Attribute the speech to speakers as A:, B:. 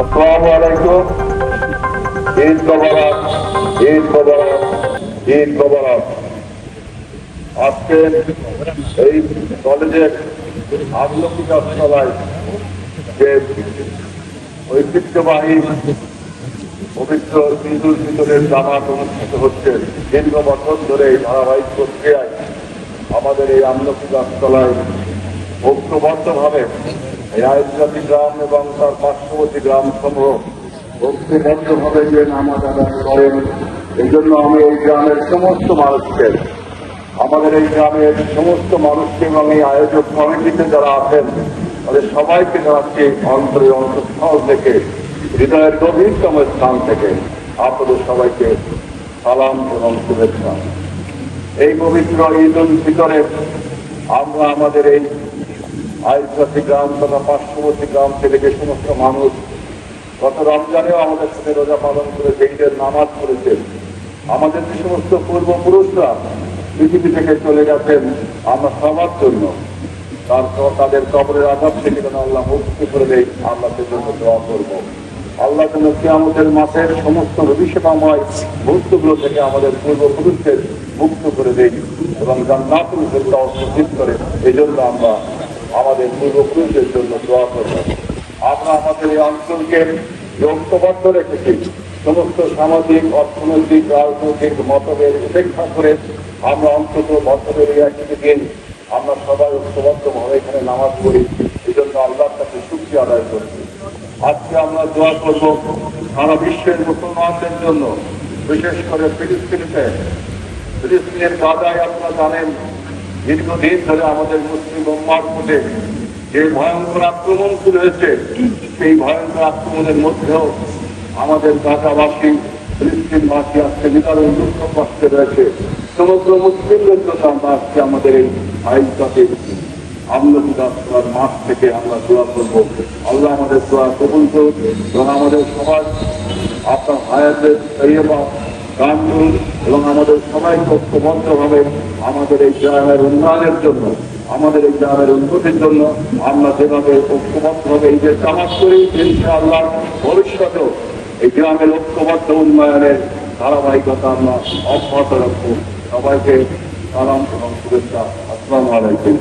A: আসসালামু আলাইকুম। ঈদ মোবারক ঈদ মোবারক ঈদ মোবারক। আজকে এই কলেজের আগলকি গাছতলায় যে ঐতিহ্যবাহী পবিত্র ঈদুল ফিতরের জামাত অনুষ্ঠিত হচ্ছে, দীর্ঘ বছর ধরে এই ধারাবাহিক প্রক্রিয়ায় আমাদের এই আমলকি গাছতলায় ঐক্যবদ্ধভাবে আয়োজনটি গ্রাম এবং তার পার্শ্ববর্তী গ্রাম সমূহ ঐক্যবদ্ধভাবে যে নামাজ আদায় করেন, এই জন্য আমি এই গ্রামের সমস্ত মানুষকে, আমাদের এই গ্রামের সমস্ত মানুষকে এবং এই আয়োজক কমিটিতে যারা আছেন, তাদের সবাইকে জানাচ্ছি অন্তরের অন্তঃস্থল থেকে, হৃদয়ের গভীরতম স্থান থেকে আপনাদের সবাইকে সালাম এবং শুভেচ্ছা। এই পবিত্র ঈদ উল ফিতরে আমরা আমাদের এই আইসবাসী গ্রাম তথা পার্শ্ববর্তী গ্রাম থেকে যে সমস্ত মানুষ গত রমজানেও আমাদের সাথে রোজা পালন করে যেইদের নামাজ করেছেন আমাদের যে সমস্ত পূর্বপুরুষরা পৃথিবী থেকে চলে গেছেন, আমরা সবার জন্য। তারপর তাদের কবরের আঘাত থেকে যেন আল্লাহ মুক্তি করে দেয় আল্লাহ জন্য দোয়া করব। আল্লাহ যেন কিয়ামতের মাসের সমস্ত অভিষেকাময় মুহূর্তগুলো থেকে আমাদের পূর্বপুরুষদের মুক্ত করে দেয় এবং জান্নাতুল ফেরদাউস নসিব করে। এই জন্য আমরা আমাদের পূর্বপুরুষদের জন্য দোয়া করব আমরা আমাদের এই অঞ্চলকে ঐক্যবদ্ধ রেখেছি। সমস্ত সামাজিক, অর্থনৈতিক, রাজনৈতিক মতভেদ উপেক্ষা করে আমরা অন্তত এই একটি দিন আমরা সবাই ঐক্যবদ্ধভাবে এখানে নামাজ পড়ি। এই জন্য আল্লাহর কাছে সুখী আদায় করছি। আজকে আমরা দোয়া করব সারা বিশ্বের মুসলমানদের জন্য, বিশেষ করে ফিলিস্তিনিতে ফিলিস্তিনের গাজায় আপনারা জানেন দীর্ঘদিন ধরে আমাদের মুসলিম মধ্যে যে ভয়ঙ্কর আক্রমণ শুরু হয়েছে, সেই ভয়ঙ্কর আক্রমণের মধ্যেও আমাদের গাজাবাসী ফিলিস্তিনবাসী আজকে নিদারুণ দুঃখ কষ্টে রয়েছে। সমগ্র মুসলিমদের জন্য আমরা আজকে আমাদের এই আইনটাকে আমলকি রাস্তার মাঠ থেকে আমরা দোয়া করব। আল্লাহ আমাদের দোয়া কবুল করুন এবং আমাদের সমাজ, আপনার হায়াতের তৈবা এবং আমাদের সবাইকে ঐক্যবদ্ধভাবে আমাদের এই গ্রামের উন্নয়নের জন্য, আমাদের এই গ্রামের উন্নতির জন্য আমরা যেভাবে ঐক্যবদ্ধভাবে এই যে কামাজ করি, ইনশাআল্লাহ ভবিষ্যতেও এই গ্রামের ঐক্যবদ্ধ উন্নয়নের ধারাবাহিকতা আমরা অব্যাহত রাখব। সবাইকে সালাম এবং শুভেচ্ছা। আসসালামু আলাইকুম।